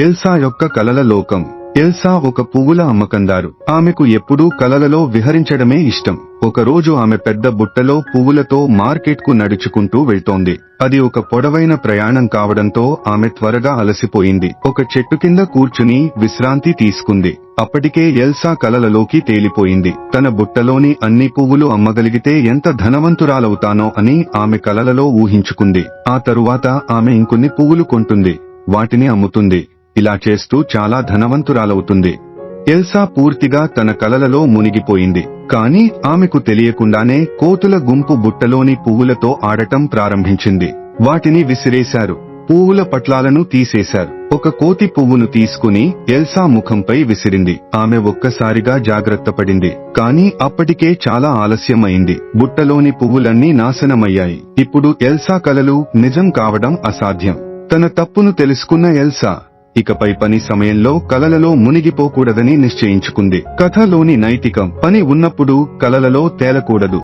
Elsa యొక్క కలల లోకం. ఎల్సా ఒక పువ్వుల అమ్మకందారు. ఆమెకు ఎప్పుడూ కలలలో విహరించడమే ఇష్టం. ఒకరోజు ఆమె పెద్ద బుట్టలో పువ్వులతో మార్కెట్కు నడుచుకుంటూ వెళ్తోంది. అది ఒక పొడవైన ప్రయాణం కావడంతో ఆమె త్వరగా అలసిపోయింది. ఒక చెట్టు కింద కూర్చుని విశ్రాంతి తీసుకుంది. అప్పటికే ఎల్సా కలలలోకి తేలిపోయింది. తన బుట్టలోని అన్ని పువ్వులు అమ్మగలిగితే ఎంత ధనవంతురాలవుతానో అని ఆమె కలలలో ఊహించుకుంది. ఆ తరువాత ఆమె ఇంకొన్ని పువ్వులు కొంటుంది. వాటిని అమ్ముతుంది. ఇలా చేస్తూ చాలా ధనవంతురాలవుతుంది. ఎల్సా పూర్తిగా తన కలలలో మునిగిపోయింది. కాని ఆమెకు తెలియకుండానే కోతుల గుంపు బుట్టలోని పువ్వులతో ఆడటం ప్రారంభించింది. వాటిని విసిరేశారు. పువ్వుల పట్లాలను తీసేశారు. ఒక కోతి పువ్వును తీసుకుని ఎల్సా ముఖంపై విసిరింది. ఆమె ఒక్కసారిగా జాగ్రత్త పడింది కాని అప్పటికే చాలా ఆలస్యమైంది. బుట్టలోని పువ్వులన్నీ నాశనమయ్యాయి. ఇప్పుడు ఎల్సా కలలు నిజం కావడం అసాధ్యం. తన తప్పును తెలుసుకున్న ఎల్సా ఇకపై పని సమయంలో కలలలో మునిగిపోకూడదని నిశ్చయించుకుంది. కథలోని నైతికం. పని ఉన్నప్పుడు కలలలో తేలకూడదు.